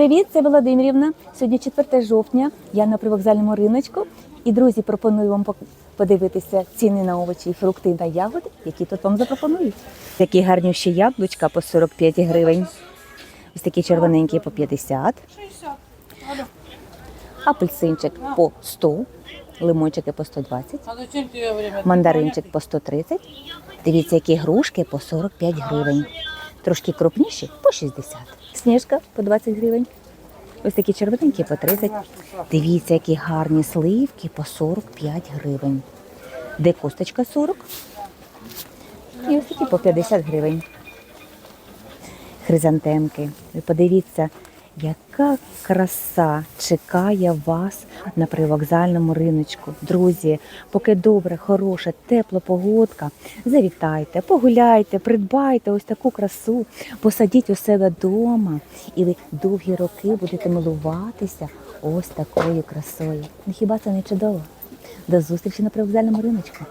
Привіт, це Володимирівна. Сьогодні 4 жовтня. Я на привокзальному риночку. І друзі, пропоную вам подивитися ціни на овочі, і фрукти та ягоди, які тут вам запропонують. Такі гарнющі яблучка по 45 гривень. Ось такі червоненькі по 50. Апельсинчик по 100, лимончики по 120, А зачем тебе время? мандаринчик по 130. Дивіться, які грушки по 45 гривень. Трошки крупніші по 60. Сніжка по 20 гривень. Ось такі червоненькі по 30. Дивіться, які гарні сливки по 45 гривень. Де косточка 40. І ось такі по 50 гривень. Хризантемки. Ви подивіться, яка краса чекає вас на привокзальному риночку. Друзі, поки добре, хороша, тепла погодка, завітайте, погуляйте, придбайте ось таку красу, посадіть у себе вдома, і ви довгі роки будете милуватися ось такою красою. Хіба це не чудово? До зустрічі на привокзальному риночку.